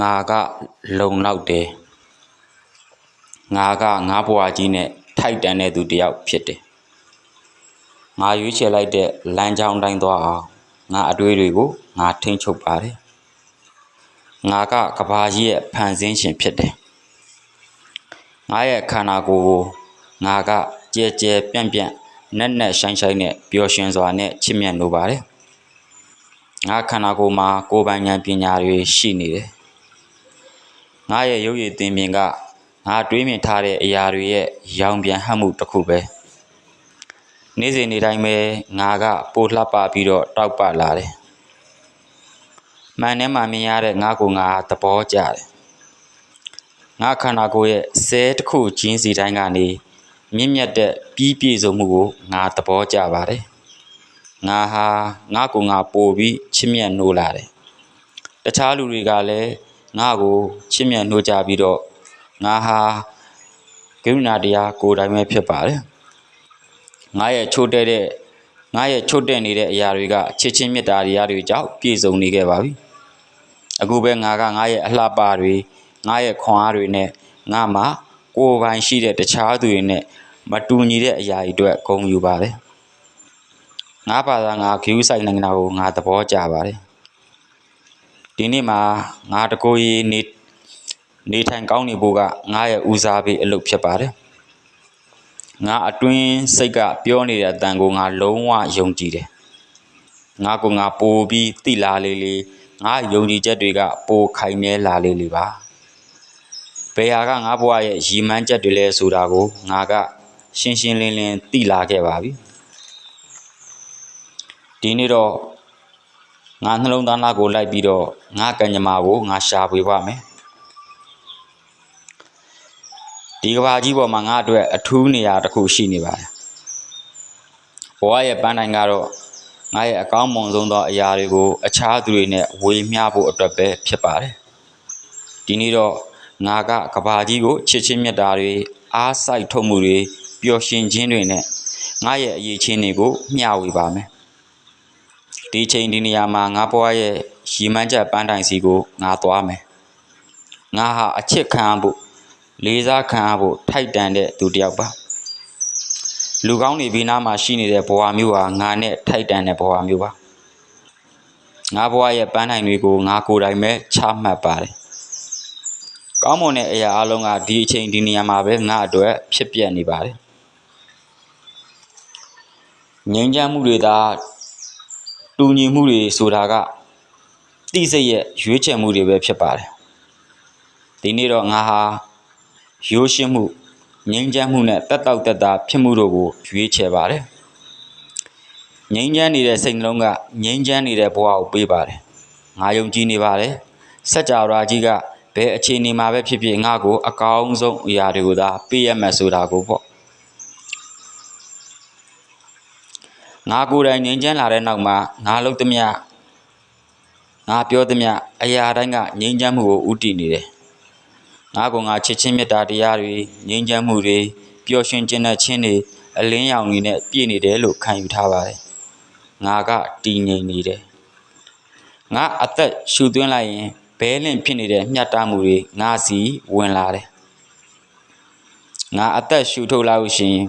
ငါကလုံလောက်တယ်ငါကငါဘွားကြီးနဲ့ထိုက်တန်တဲ့သူတစ်ယောက်ဖြစ်တယ်ငါရွေးချယ်လိုက်တဲ့လမ်းကြောင်းတိုင်းသွားအောင်ငါအတွေးတွေကိုငါထိန်းချုပ်ပါတယ်ငါကကဘာကြီးရဲ့ဖန်ဆင်းရှင်ဖြစ်တယ်ငါရဲ့ခန္ဓာကိုယ်ကိုငါကကြဲကြဲပြန့်ပြန့်နက်နက်ရှိုင်းရှိုင်းနဲ့ပျော်ရွှင်စွာနဲ့ချစ်မြတ်လိုပါတယ်ငါခန္ဓာကိုယ်မှာကိုယ်ပိုင်ဉာဏ်ပညာတွေရှိနေတယ် ငါရဲ့ရုပ်ရည်သင်မြင်ကငါတွေးမြင်ထားတဲ့အရာတွေရဲ့ရောင်ပြန်ဟပ်မှုတစ်ခုပဲနေ့စဉ်နေ့တိုင်းပဲငါကပိုလှပပြီးတော့တောက်ပလာတယ်မှန်ထဲမှာမြင်ရတဲ့ငါကိုငါသဘောကျတယ်ငါခန္ဓာကိုယ်ရဲ့ဆဲတစ်ခုချင်းစီတိုင်းကနေမြင့်မြတ်တဲ့ပြီးပြည့်စုံမှုကိုငါသဘောကျပါတယ်ငါဟာငါကိုငါပို့ပြီးချစ်မြတ်နိုးလာတယ်တခြားလူတွေကလည်း ငါကိုချစ်မြတ်နိုးကြပြီးတော့ငါဟာကရုဏာတရားကိုယ်တိုင်ပဲဖြစ်ပါတယ်ငါရဲ့ချိုးတဲ့တဲ့ငါရဲ့ချိုးတဲ့နေတဲ့အရာတွေကချစ်ချင်းမေတ္တာတရားတွေကြောင့်ပြည့်စုံနေခဲ့ပါပြီအခုပဲငါကငါရဲ့အလှပတွေငါရဲ့ခွန်အားတွေနဲ့ငါမှာကိုယ်ပိုင်ရှိတဲ့တခြားသူတွေနဲ့မတူညီတဲ့အရာတွေအတွက်ဂုဏ်ယူပါတယ်ငါဘာသာငါဂယူးဆိုင်နိုင်ငံကိုငါသဘောကျပါတယ် ဒီနေ့မှာငါတကိုယ်ရည်နေနေထိုင်ကောင်းနေဖို့ကငါရဲ့ဦးစားပေးအလုပ်ဖြစ်ပါတယ်ငါအတွင်းစိတ်ကပြောနေတဲ့အတန်ကိုငါလုံးဝယုံကြည်တယ်ငါကငါပိုပြီးတိလာလေးလေးငါယုံကြည်ချက်တွေကပိုခိုင်မြဲလာလေးလေးပါဘယ်ဟာကငါဘဝရဲ့ရည်မှန်းချက်တွေလဲဆိုတာကိုငါကရှင်းရှင်းလင်းလင်းသိလာခဲ့ပါပြီဒီနေ့တော့ ငါနှလုံးသားသားကိုလိုက်ပြီးတော့ငါကံကြမ္မာကိုငါရှာဖွေပါမယ်ဒီကဘာကြီးပေါ်မှာငါအတွက်အထူးနေရာတစ်ခုရှိနေပါတယ်ဘဝရဲ့ပန်းတိုင်ကတော့ငါရဲ့အကောင်းမွန်ဆုံးသောအရာတွေကိုအခြားသူတွေနဲ့ဝေမျှဖို့အတွက်ပဲဖြစ်ပါတယ်ဒီနေ့တော့ငါကကဘာကြီးကိုချစ်ချင်းမြတ်တာတွေအားစိုက်ထုတ်မှုတွေပျော်ရွှင်ခြင်းတွေနဲ့ငါရဲ့အရေးချင်းတွေကိုမျှဝေပါမယ် ဒီချိန်ဒီနေရာမှာငါဘွားရဲ့ရီမန်းချက်ပန်းတိုင်စီကိုငါသွားမယ်ငါဟာအချစ်ခံဖို့လေးစားခံဖို့ထိုက်တန်တဲ့သူတစ်ယောက်ပါလူကောင်းတွေဘေးနားမှာရှိနေတဲ့ဘဝမျိုးဟာငါနဲ့ထိုက်တန်တဲ့ဘဝမျိုးပါငါဘဝရဲ့ပန်းတိုင်တွေကိုငါကိုယ်တိုင်ပဲချမှတ်ပါတယ်ကောင်းမွန်တဲ့အရာအလုံးကဒီအချိန်ဒီနေရာမှာပဲငါအတွက်ဖြစ်ပျက်နေပါတယ်ငြိမ်းချမ်းမှုတွေသာ တူညီမှုတွေဆိုတာကတိစိတ်ရဲ့ရွေးချယ်မှုတွေပဲဖြစ်ပါတယ်ဒီနေ့တော့ငါဟာရိုးရှင်းမှုငြိမ်းချမ်းမှုနဲ့တက်တောက်တက်တာဖြစ်မှုတို့ကိုရွေးချယ်ပါတယ်ငြိမ်းချမ်းနေတဲ့စိတ်နှလုံးကငြိမ်းချမ်းနေတဲ့ဘဝကိုပေးပါတယ်ငါယုံကြည်နေပါတယ်စัจ java ကြီးကဘယ်အခြေအနေမှာပဲဖြစ်ဖြစ်ငါ့ကိုအကောင်းဆုံးအရာတွေကိုသာပေးရမယ်ဆိုတာကိုပေါ့ ငါကိုယ်တိုင်ငြိမ်းချမ်းလာတဲ့နောက်မှာငါလုပ်သမျှငါပြောသမျှအရာတိုင်းကငြိမ်းချမ်းမှုကိုဥတည်နေတယ်ငါကငါချစ်ချင်းမေတ္တာတရားတွေငြိမ်းချမ်းမှုတွေပျော်ရွှင်ခြင်းနဲ့ချင်းတွေအလင်းရောင်တွေနဲ့ပြည့်နေတယ်လို့ခံယူထားပါတယ်ငါကတည်ငြိမ်နေတယ်ငါအသက်ရှူသွင်းလိုက်ရင်ဘဲလင့်ဖြစ်နေတဲ့မျှတမှုတွေငါစီဝင်လာတယ်ငါအသက်ရှူထုတ်လိုက်လို့ရှိရင်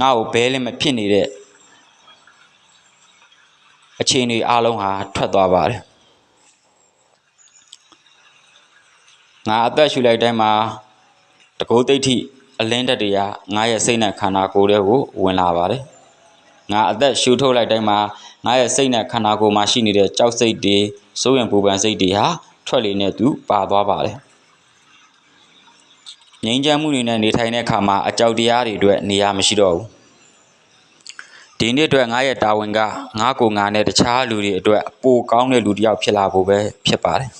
ငါ့ကိုဘဲလင့်မဖြစ်နေတဲ့အခြေအနေအလုံးဟာထွက်သွားပါတယ်ငါအသက်ရှူလိုက်တိုင်းမှာတကုတ်သိဋ္ဌိအလင်းတက်တွေကငါရဲ့စိတ်နဲ့ခန္ဓာကိုယ်တွေကိုဝင်လာပါတယ်ငါအသက်ရှူထုတ်လိုက်တိုင်းမှာငါရဲ့စိတ်နဲ့ခန္ဓာကိုယ်မှာရှိနေတဲ့ကြောက်စိတ်တွေစိုးရင်ပူပန်စိတ်တွေဟာထွက်လေနဲ့သူပါသွားပါတယ် ငြိမ်းချမ်းမှုတွေနဲ့နေထိုင်တဲ့အခါမှာအကြောက်တရားတွေအတွက်နေရာမရှိတော့ဘူးဒီနေ့အတွက်ငါရဲ့တာဝန်ကငါကိုငါနဲ့တခြားလူတွေအတွက်ပိုကောင်းတဲ့လူတစ်ယောက်ဖြစ်လာဖို့ပဲဖြစ်ပါတယ်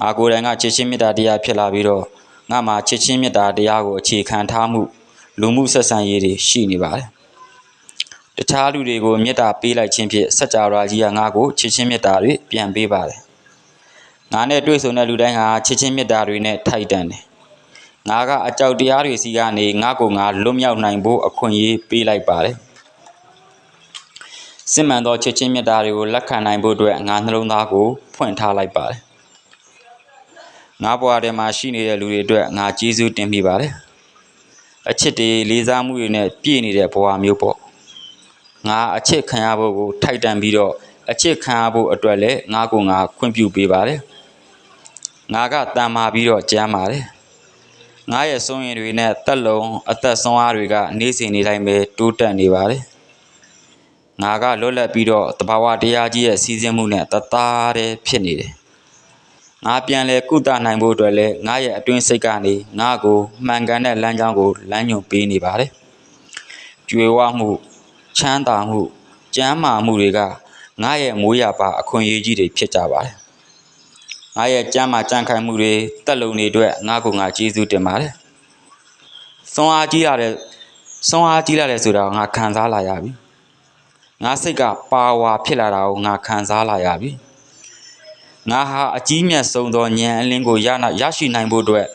ငါကိုယ်တိုင်ကချစ်ချင်းမေတ္တာတရားဖြစ်လာပြီးတော့ငါမှာချစ်ချင်းမေတ္တာတရားကိုအခြေခံထားမှုလူမှုဆက်ဆံရေးတွေရှိနေပါတယ်တခြားလူတွေကိုမေတ္တာပေးလိုက်ခြင်းဖြင့်စัจ java ကြီးကငါကိုချစ်ချင်းမေတ္တာတွေပြန်ပေးပါတယ်ငါနဲ့တွေ့ဆုံတဲ့လူတိုင်းဟာချစ်ချင်းမေတ္တာတွေနဲ့ထိုက်တန်တယ် ငါကအကြောက်တရားတွေစီကနေငါကိုငါလွတ်မြောက်နိုင်ဖို့အခွင့်အရေးပေးလိုက်ပါတယ်စစ်မှန်သောချစ်ချင်းမေတ္တာတွေကိုလက်ခံနိုင်ဖို့အတွက်ငါနှလုံးသားကိုဖွင့်ထားလိုက်ပါတယ်ငါဘွားထဲမှာရှိနေတဲ့လူတွေအတွက်ငါကျေးဇူးတင်မိပါတယ်အချစ်တွေလေးစားမှုတွေနဲ့ပြည့်နေတဲ့ဘဝမျိုးပေါ့ငါအချစ်ခံရဖို့ကိုထိုက်တန်ပြီးတော့အချစ်ခံရဖို့အတွက်လည်းငါကိုငါခွင့်ပြုပေးပါတယ်ငါကတန်မာပြီးတော့ကြမ်းပါတယ် ငါရဲ့စွန့်ရင်တွေနဲ့တက်လုံးအသက်ဆုံးအားတွေကနေ့စဉ်နေ့တိုင်းပဲတိုးတက်နေပါတယ်ငါကလွတ်လပ်ပြီးတော့တဘာဝတရားကြီးရဲ့စီစဉ်မှုနဲ့တသားတည်းဖြစ်နေတယ်ငါပြန်လဲကုသနိုင်ဖို့အတွက်လည်းငါရဲ့အတွင်းစိတ်ကနေငါကိုမှန်ကန်တဲ့လမ်းကြောင်းကိုလမ်းညွှန်ပေးနေပါတယ်ကြွေဝမှုချမ်းသာမှုကျမ်းမာမှုတွေကငါရဲ့မိုးရပါအခွင့်အရေးကြီးတွေဖြစ်ကြပါတယ် ငါရဲ့ကြမ်းမာကြံ့ခိုင်မှုတွေတက်လုံတွေအတွက်ငါကိုငါကျေးဇူးတင်ပါတယ်စွမ်းအားကြီးရတဲ့စွမ်းအားကြီးလာတယ်ဆိုတာကိုငါခံစားလာရပြီငါစိတ်ကပါဝါဖြစ်လာတာကိုငါခံစားလာရပြီငါဟာအကြီးမြတ်ဆုံးသောဉာဏ်အလင်းကိုရနာရရှိနိုင်ဖို့အတွက်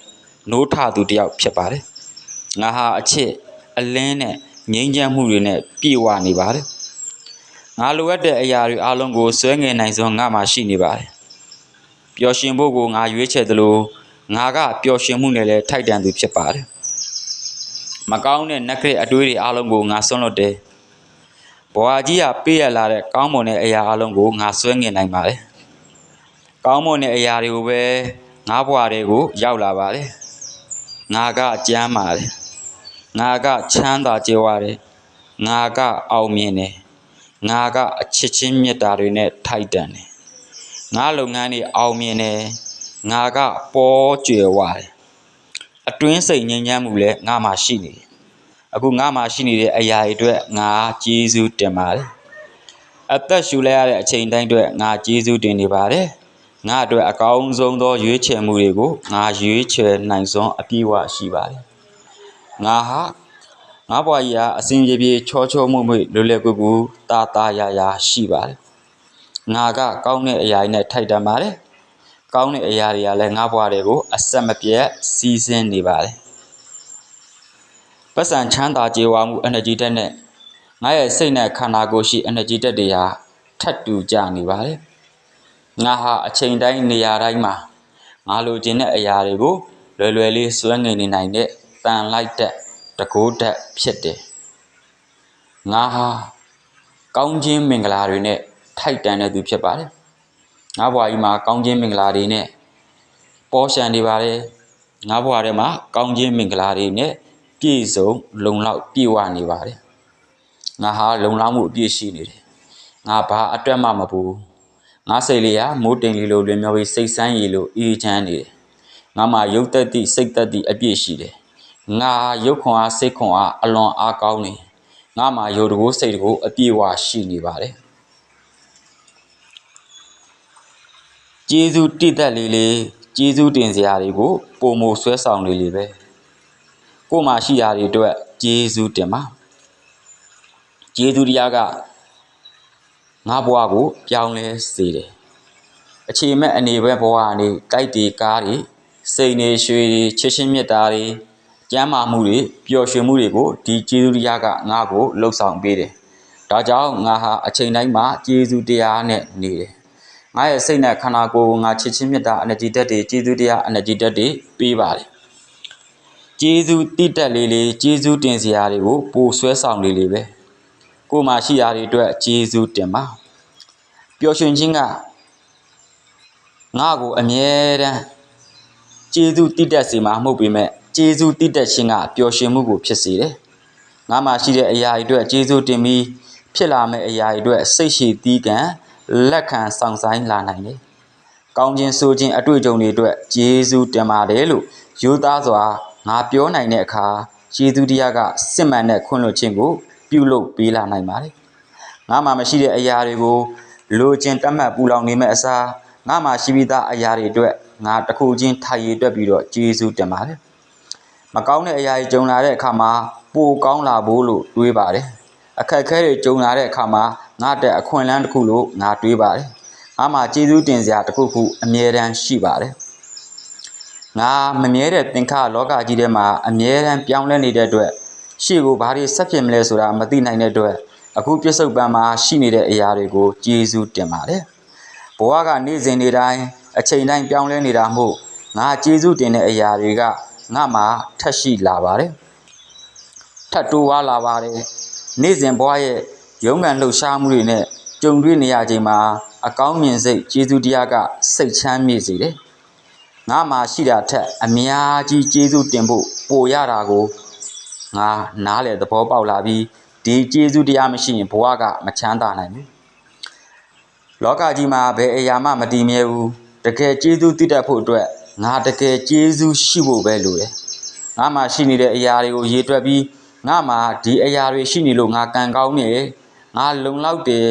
နိုးထသူတစ်ယောက်ဖြစ်ပါတယ်ငါဟာအချစ်အလင်းနဲ့ငြိမ်းချမ်းမှုတွေနဲ့ပြည့်ဝနေပါတယ်ငါလိုအပ်တဲ့အရာတွေအလုံးကိုဆွဲငင်နိုင်စွမ်းငါမှရှိနေပါတယ် ပျော်ရွှင်ဖို့ကိုငါရွေးချယ်သလိုငါကပျော်ရွှင်မှုနဲ့လည်းထိုက်တန်သူဖြစ်ပါတယ်မကောင်းတဲ့နက်ခရက်အတွေးတွေအလုံးကိုငါဆွန့်လွတ်တယ်ဘဝကြီးကပေးရလာတဲ့ကောင်းမွန်တဲ့အရာအလုံးကိုငါဆွဲငင်နိုင်ပါတယ်ကောင်းမွန်တဲ့အရာတွေကိုပဲငါဘဝတွေကိုရောက်လာပါတယ်ငါကကြမ်းပါတယ်ငါကချမ်းသာကြွယ်ဝတယ်ငါကအောင်မြင်တယ်ငါကအချစ်ချင်းမေတ္တာတွေနဲ့ထိုက်တန်တယ် ငါလုပ်ငန်းတွေအောင်မြင်တယ်ငါကပေါ်ကြွယ်ဝတယ်အတွင်းစိတ်ငြိမ်းချမ်းမှုလည်းငါမှရှိနေတယ်အခုငါမှရှိနေတဲ့အရာတွေအတွက်ငါကျေးဇူးတင်ပါတယ်အသက်ရှူလိုက်ရတဲ့အချိန်တိုင်းအတွက်ငါကျေးဇူးတင်နေပါတယ်ငါအတွက်အကောင်းဆုံးသောရွေးချယ်မှုတွေကိုငါရွေးချယ်နိုင်စွမ်းအပြည့်အဝရှိပါတယ်ငါဟာငါဘွားကြီးဟာအစဉ်ပြေပြေချောချောမွေ့မွေ့လွယ်လွယ်ကူကူတာတာယာယာရှိပါတယ် ငါကကောင်းတဲ့အရာတွေနဲ့ထိုက်တန်ပါတယ်ကောင်းတဲ့အရာတွေကလည်းငါဘွားတွေကိုအဆက်မပြတ်စီးဆင်းနေပါတယ်ပတ်စံချမ်းသာကြေဝါမှု energy တက်နဲ့ငါရဲ့စိတ်နဲ့ခန္ဓာကိုယ်ရှိ energy တက်တွေဟာထပ်တူကြနေပါတယ်ငါဟာအချိန်တိုင်းနေရာတိုင်းမှာငါလိုချင်တဲ့အရာတွေကိုလွယ်လွယ်လေးစွဲငင်နေနိုင်တဲ့တန်လိုက်တဲ့တကိုးတက်ဖြစ်တယ်ငါဟာကောင်းခြင်းမင်္ဂလာတွေနဲ့ ထိုက်တန်တဲ့သူဖြစ်ပါတယ်ငါဘွားကြီးမှာကောင်းခြင်းမင်္ဂလာတွေနဲ့ပေါ်ရှန်နေပါတယ်ငါဘွားထဲမှာကောင်းခြင်းမင်္ဂလာတွေနဲ့ပြည့်စုံလုံလောက်ပြည့်ဝနေပါတယ်ငါဟာလုံလောက်မှုအပြည့်ရှိနေတယ်ငါဘာအတွက်မှမပူငါစိတ်လေးဟာမိုးတိမ်လေးလိုလွင်မြောပြီးစိတ်ဆန်းရည်လိုအေးချမ်းနေတယ်ငါမှာရုပ်သက်သည့်စိတ်သက်သည့်အပြည့်ရှိတယ်ငါရုပ်ခွန်အားစိတ်ခွန်အားအလွန်အားကောင်းနေငါမှာယုတ်တကိုးစိတ်တကိုးအပြည့်အဝရှိနေပါတယ် ကျေးဇူးတည်သက်လေးလေးကျေးဇူးတင်စရာတွေကိုပုံမဆွဲဆောင်လေးလေးပဲကို့မှာရှိရာတွေအတွက်ကျေးဇူးတင်ပါကျေးဇူးတရားကငါဘဝကိုပြောင်းလဲစေတယ်အခြေမဲ့အနေပဲဘဝကနေတိုက်တီကားတွေစိတ်နေရွှေတွေချစ်ချင်းမြတ်တာတွေကျမ်းမာမှုတွေပျော်ရွှင်မှုတွေကိုဒီကျေးဇူးတရားကငါ့ကိုလှုပ်ဆောင်ပေးတယ်ဒါကြောင့်ငါဟာအချိန်တိုင်းမှာကျေးဇူးတရားနဲ့နေတယ် ငါရဲ့စိတ်နဲ့ခန္ဓာကိုယ်ကိုငါချစ်ချင်းမြတ်တာ energy တက်တွေကျေးဇူးတရား energy တက်တွေပေးပါတယ်ကျေးဇူးတိတက်လေးလေးကျေးဇူးတင်စရာတွေကိုပိုဆွဲဆောင်လေးလေးပဲကိုယ်မှာရှိရာတွေအတွက်ကျေးဇူးတင်ပါပျော်ရွှင်ခြင်းကငါ့ကိုအမြဲတမ်းကျေးဇူးတိတက်စေမှာမဟုတ်ပေမဲ့ကျေးဇူးတိတက်ခြင်းကပျော်ရွှင်မှုကိုဖြစ်စေတယ်ငါမှာရှိတဲ့အရာတွေအတွက်ကျေးဇူးတင်ပြီးဖြစ်လာမယ့်အရာတွေအတွက်စိတ်ရှိသီးကံ လက်ခံဆောင်ဆိုင်လာနိုင်တယ်ကောင်းခြင်းဆိုခြင်းအတွေ့အကြုံတွေအတွက်ကျေးဇူးတင်ပါတယ်လို့ယူသားစွာငါပြောနိုင်တဲ့အခါယေသူတရားကစစ်မှန်တဲ့ခွင့်လွှတ်ခြင်းကိုပြုလုပ်ပေးလာနိုင်ပါတယ်။ငါမှမရှိတဲ့အရာတွေကိုလိုချင်တတ်မှတ်ပူလောင်နေမဲ့အစားငါမှရှိပြီးသားအရာတွေအတွက်ငါတစ်ခုချင်းထိုင်ရတွက်ပြီးတော့ကျေးဇူးတင်ပါတယ်။မကောင်းတဲ့အရာတွေကြုံလာတဲ့အခါမှာပိုကောင်းလာဖို့လို့တွေးပါတယ်။အခက်အခဲတွေကြုံလာတဲ့အခါမှာ ငါတဲ့အခွင့်အလမ်းတစ်ခုလို့ငါတွေးပါတယ်။ငါမှကျေးဇူးတင်စရာတစ်ခုခုအမြဲတမ်းရှိပါတယ်။ငါမမြဲတဲ့သင်္ခါလောကကြီးထဲမှာအမြဲတမ်းပြောင်းလဲနေတဲ့အတွက်ရှေ့ကိုဘာတွေဆက်ဖြစ်မလဲဆိုတာမသိနိုင်တဲ့အတွက်အခုပြစ္ဆုတ်ပံမှာရှိနေတဲ့အရာတွေကိုကျေးဇူးတင်ပါတယ်ဘဝကနေ့စဉ်နေ့တိုင်းအချိန်တိုင်းပြောင်းလဲနေတာမို့ငါကျေးဇူးတင်တဲ့အရာတွေကငါမှထက်ရှိလာပါတယ်ထပ်တိုးဝါလာပါတယ်နေ့စဉ်ဘဝရဲ့ ရုန်းကန်လှုပ်ရှားမှုတွေနဲ့ကြုံတွေ့နေရချိန်မှာအကောင်းမြင်စိတ်ကျေးဇူးတရားကစိတ်ချမ်းမြေ့စေတယ်ငါမှရှိတာထက်အများကြီးကျေးဇူးတင်ဖို့ပိုရတာကိုငါနားလေသဘောပေါက်လာပြီးဒီကျေးဇူးတရားမရှိရင်ဘဝကမချမ်းသာနိုင်ဘူးလောကကြီးမှာဘယ်အရာမှမတည်မြဲဘူးတကယ်ကျေးဇူးတည်တတ်ဖို့အတွက်ငါတကယ်ကျေးဇူးရှိဖို့ပဲလိုတယ်ငါမှရှိနေတဲ့အရာတွေကိုရေတွက်ပြီးငါမှဒီအရာတွေရှိနေလို့ငါကံကောင်းနေ ငါလုံလောက်တယ်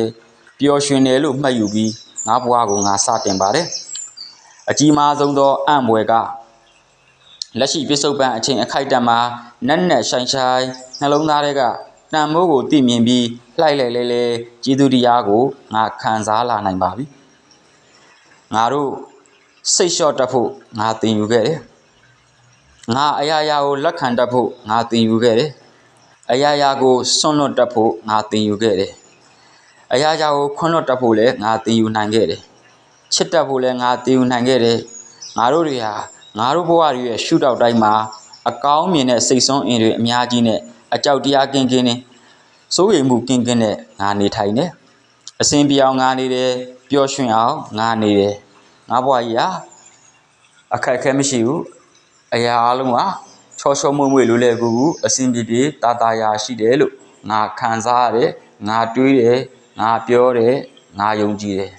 ပျော်ရွှင်တယ်လို့မှတ်ယူပြီးငါဘဝကိုငါစတင်ပါတယ်အကြီးမားဆုံးသောအံ့ဘွယ်ကလက်ရှိပြစ္ဆုတ်ပံအချိန်အခိုက်အတန့်မှာနက်နက်ရှိုင်းရှိုင်းနှလုံးသားတွေကတန်မိုးကိုသိမြင်ပြီးလှိုက်လေလေလေကျေးဇူးတရားကိုငါခံစားလာနိုင်ပါပြီငါတို့စိတ်လျှော့တတ်ဖို့ငါသင်ယူခဲ့တယ်ငါအရာရာကိုလက်ခံတတ်ဖို့ငါသင်ယူခဲ့တယ် အရာရာကိုစွန့်လွတ်တတ်ဖို့ငါသင်ယူခဲ့တယ်အရာရာကိုခွန့်လွတ်တတ်ဖို့လည်းငါသင်ယူနိုင်ခဲ့တယ်ချစ်တတ်ဖို့လည်းငါသင်ယူနိုင်ခဲ့တယ်ငါတို့တွေဟာငါတို့ဘဝတွေရဲ့ရှုထောက်တိုင်းမှာအကောင်းမြင်တဲ့စိတ်ဆုံးအင်တွေအများကြီးနဲ့အကြောက်တရားကင်းကင်းနဲ့စိုးရိမ်မှုကင်းကင်းနဲ့ငါနေထိုင်တယ်အစဉ်ပြောင်းငါနေတယ်ပျော်ရွှင်အောင်ငါနေတယ်ငါဘဝကြီးဟာအခက်အခဲမရှိဘူးအရာအလုံးဟာ ချောချောမွေ့မွေ့လိုလေကူကူအစဉ်ပြေပြေတာတာယာရှိတယ်လို့ငါခံစားရတယ်ငါတွေးတယ်ငါပြောတယ်ငါယုံကြည်တယ်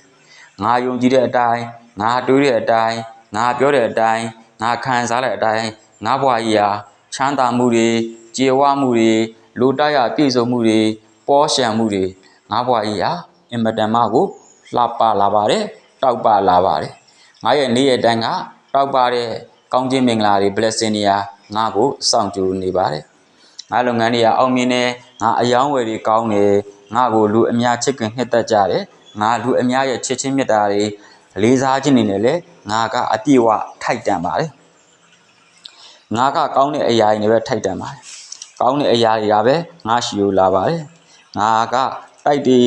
ငါယုံကြည်တဲ့အတိုင်းငါတွေးတဲ့အတိုင်းငါပြောတဲ့အတိုင်းငါခံစားတဲ့အတိုင်းငါဘဝကြီးဟာချမ်းသာမှုတွေကြေဝမှုတွေလူတရပြည့်စုံမှုတွေပေါ်ရှံမှုတွေငါဘဝကြီးဟာအင်မတန်မှကိုလှပလာပါတယ်တောက်ပလာပါတယ်ငါရဲ့နေ့ရက်တိုင်းကတောက်ပတဲ့ကောင်းခြင်းမင်္ဂလာတွေ blessing တွေဟာ ငါ့ကိုစောင့်ကြိုနေပါတယ်ငါလုပ်ငန်းတွေကအောင်မြင်နေငါအယောင်းဝယ်တွေကောင်းနေငါကိုလူအများချစ်ခင်နှစ်သက်ကြတယ်ငါလူအများရဲ့ချစ်ချင်းမြတ်တာတွေလေးစားခြင်းနေနဲ့လေငါကအပြည့်အဝထိုက်တန်ပါတယ်ငါကကောင်းတဲ့အရာတွေပဲထိုက်တန်ပါတယ်ကောင်းတဲ့အရာတွေကပဲငါရှိလို့လာပါတယ်ငါကတိုက်တွေ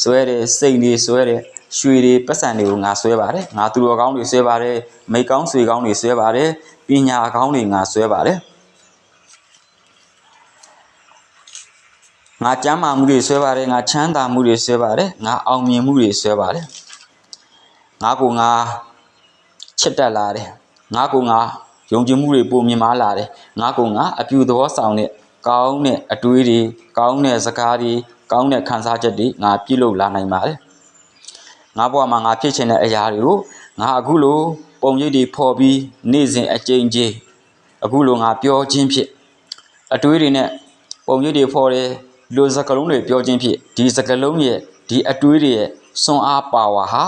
ဆွဲတယ်စိတ်တွေဆွဲတယ် ရွှေတွေပတ်စံတွေကိုငါဆွဲပါတယ်ငါသူတော်ကောင်းတွေဆွဲပါတယ်မိကောင်းဆွေကောင်းတွေဆွဲပါတယ်ပညာကောင်းတွေငါဆွဲပါတယ်ငါကျမ်းမာမှုတွေဆွဲပါတယ်ငါချမ်းသာမှုတွေဆွဲပါတယ်ငါအောင်မြင်မှုတွေဆွဲပါတယ်ငါကိုငါချစ်တတ်လာတယ်ငါကိုငါယုံကြည်မှုတွေပုံမြင်မာလာတယ်ငါကိုငါအပြူသဘောဆောင်တဲ့ကောင်းတဲ့အတွေးတွေကောင်းတဲ့စကားတွေကောင်းတဲ့ခံစားချက်တွေငါပြုလုပ်လာနိုင်ပါတယ် ငါဘဝမှာငါဖြစ်ချင်တဲ့အရာတွေကိုငါအခုလိုပုံရိပ်တွေဖော်ပြီးနေ့စဉ်အကြိမ်ကြိမ်အခုလိုငါပြောခြင်းဖြစ်အတွေးတွေနဲ့ပုံရိပ်တွေဖော်တယ်လူစကလုံးတွေပြောခြင်းဖြစ်ဒီစကလုံးရဲ့ဒီအတွေးတွေရဲ့စွမ်းအားပါဝါဟာ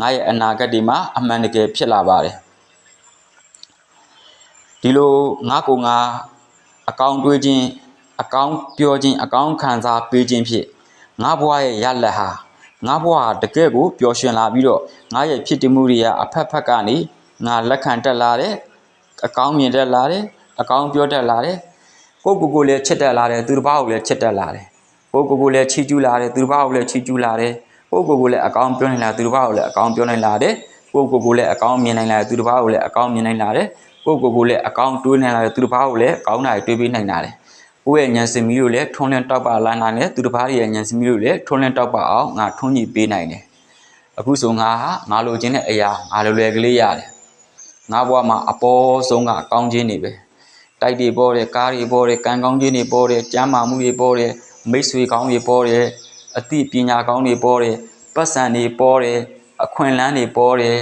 ငါရဲ့အနာဂတ်ဒီမှာအမှန်တကယ်ဖြစ်လာပါတယ်ဒီလိုငါကိုငါအကောင်းတွေးခြင်းအကောင်းပြောခြင်းအကောင်းခံစားပေးခြင်းဖြစ်ငါဘဝရဲ့ရလက်ဟာ ငါဘဝတကယ်ကိုပျော်ရွှင်လာပြီးတော့ငါရဲ့ဖြစ်တည်မှုတွေကအဖက်ဖက်ကနေငါလက်ခံတက်လာတယ်အကောင်းမြင်တက်လာတယ်အကောင်းပြောတက်လာတယ်ကိုကိုကိုလည်းချစ်တက်လာတယ်သူတစ်ပါးကိုလည်းချစ်တက်လာတယ်ကိုကိုကိုလည်းချီးကျူးလာတယ်သူတစ်ပါးကိုလည်းချီးကျူးလာတယ်ကိုကိုကိုလည်းအကောင်းပြောနိုင်လာသူတစ်ပါးကိုလည်းအကောင်းပြောနိုင်လာတယ်ကိုကိုကိုလည်းအကောင်းမြင်နိုင်လာသူတစ်ပါးကိုလည်းအကောင်းမြင်နိုင်လာတယ်ကိုကိုကိုလည်းအကောင်းတွေးနိုင်လာတယ်သူတစ်ပါးကိုလည်းအကောင်းတာတွေတွေးပေးနိုင်လာတယ် ကိုယ့်ရဲ့ဉာဏ်စင်မီတို့လည်းထွန်းလင်းတောက်ပါလာနိုင်တယ်သူတစ်ပါးရဲ့ဉာဏ်စင်မီတို့လည်းထွန်းလင်းတောက်ပါအောင်ငါထွန်းကြည့်ပေးနိုင်တယ်အခုဆိုငါဟာငါလိုချင်တဲ့အရာငါလိုလွယ်ကလေးရတယ်ငါဘဝမှာအပေါ်ဆုံးကအကောင်းခြင်းတွေပဲတိုက်တွေပေါ်တယ်ကားတွေပေါ်တယ်ကံကောင်းခြင်းတွေပေါ်တယ်ကျမ်းမာမှုတွေပေါ်တယ်မိတ်ဆွေကောင်းတွေပေါ်တယ်အသိပညာကောင်းတွေပေါ်တယ်ပတ်စံတွေပေါ်တယ်အခွင့်အလမ်းတွေပေါ်တယ်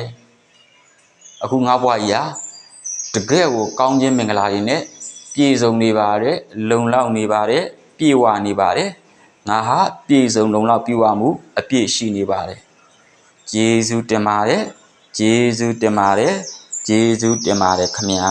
အခုငါဘဝကြီးဟာတကယ်ကိုကောင်းခြင်းမင်္ဂလာတွေနဲ့ ပြည့်စုံနေပါတယ်လုံလောက်နေပါတယ်ပြည့်ဝနေပါတယ်ငါဟာပြည့်စုံလုံလောက်ပြည့်ဝမှု အပြည့်ရှိနေပါတယ်ယေရှုတင်ပါတယ်ယေရှုတင်ပါတယ်ယေရှုတင်ပါတယ်ခမညာ